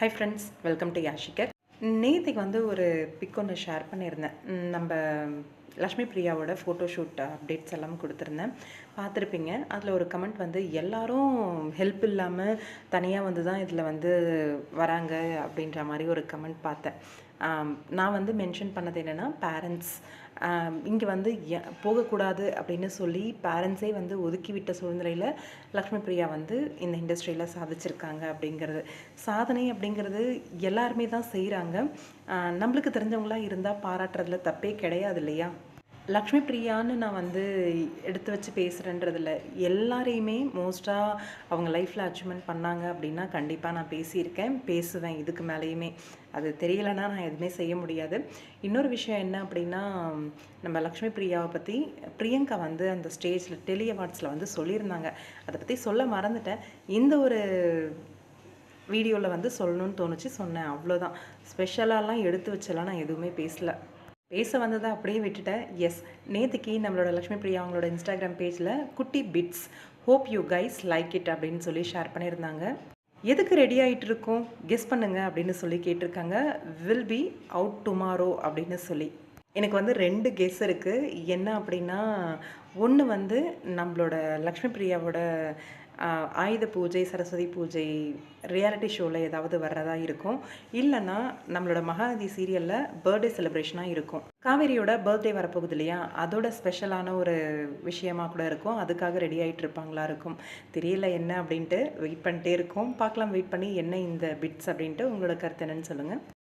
High friends welcome to யாஷிகர் நேற்றுக்கு வந்து ஒரு பிக் ஒன்று ஷேர் பண்ணியிருந்தேன். நம்ம லக்ஷ்மி பிரியாவோட ஃபோட்டோஷூட் அப்டேட்ஸ் எல்லாம் கொடுத்துருந்தேன். பார்த்துருப்பீங்க. அதில் ஒரு கமெண்ட் வந்து எல்லாரும் ஹெல்ப் இல்லாமல் தனியாக வந்து தான் இதில் வந்து வராங்க அப்படின்ற மாதிரி ஒரு கமெண்ட் பார்த்தேன். நான் வந்து மென்ஷன் பண்ணது என்னென்னா பேரண்ட்ஸ் இங்கே வந்து போகக்கூடாது அப்படின்னு சொல்லி பேரண்ட்ஸே வந்து ஒதுக்கிவிட்ட சூழ்நிலையில் லக்ஷ்மி பிரியா வந்து இந்த இண்டஸ்ட்ரியில் சாதிச்சிருக்காங்க அப்படிங்கிறது. சாதனை அப்படிங்கிறது எல்லாருமே தான் செய்கிறாங்க நம்மளுக்கு தெரிஞ்சவங்களா இருந்தால் பாராட்டுறதுல தப்பே கிடையாது இல்லையா? லக்ஷ்மி பிரியான்னு நான் வந்து எடுத்து வச்சு பேசுகிறேன்றதில் எல்லாரையுமே மோஸ்ட்டாக அவங்க லைஃப்பில் அச்சீவ்மெண்ட் பண்ணாங்க அப்படின்னா கண்டிப்பாக நான் பேசியிருக்கேன் பேசுவேன் இதுக்கு மேலேயுமே. அது தெரியலைன்னா நான் எதுவுமே செய்ய முடியாது. இன்னொரு விஷயம் என்ன அப்படின்னா நம்ம லக்ஷ்மி பிரியாவை பற்றி பிரியங்கா வந்து அந்த ஸ்டேஜில் டெலி அவார்ட்ஸில் வந்து சொல்லியிருந்தாங்க. அதை பற்றி சொல்ல மறந்துட்டேன். இந்த ஒரு வீடியோவில் வந்து சொல்லணும்னு தோணுச்சு சொன்னேன். அவ்வளோதான் ஸ்பெஷலாலாம் எடுத்து வச்சலாம் நான் எதுவுமே பேசல. பேச வந்ததை அப்படியே விட்டுட்டேன். எஸ் நேற்றுக்கு நம்மளோட லக்ஷ்மி பிரியா அவங்களோட இன்ஸ்டாகிராம் பேஜில் குட்டி bits hope you guys like it அப்படின்னு சொல்லி ஷேர் பண்ணியிருந்தாங்க. எதுக்கு ரெடி ஆகிட்டு இருக்கோம்? கெஸ் பண்ணுங்க அப்படின்னு சொல்லி கேட்டிருக்காங்க. வில் பி அவுட் டுமாரோ அப்படின்னு சொல்லி. எனக்கு வந்து ரெண்டு கெஸ் இருக்குது என்ன அப்படின்னா ஒன்று வந்து நம்மளோட லக்ஷ்மி பிரியாவோட ஆயுத பூஜை சரஸ்வதி பூஜை ரியாலிட்டி ஷோவில் ஏதாவது வர்றதா இருக்கும். இல்லைன்னா நம்மளோட மகாநதி சீரியலில் பர்த்டே செலிப்ரேஷனாக இருக்கும். காவேரியோட பர்த்டே வரப்போகுது இல்லையா? அதோட ஸ்பெஷலான ஒரு விஷயமாக கூட இருக்கும். அதுக்காக ரெடி ஆகிட்டு இருப்பாங்களா இருக்கும். தெரியல என்ன அப்படின்ட்டு வெயிட் பண்ணிட்டே இருக்கோம். பார்க்கலாம் வெயிட் பண்ணி என்ன இந்த பிட்ஸ் அப்படின்ட்டு உங்களோட கருத்து என்னன்னு சொல்லுங்கள்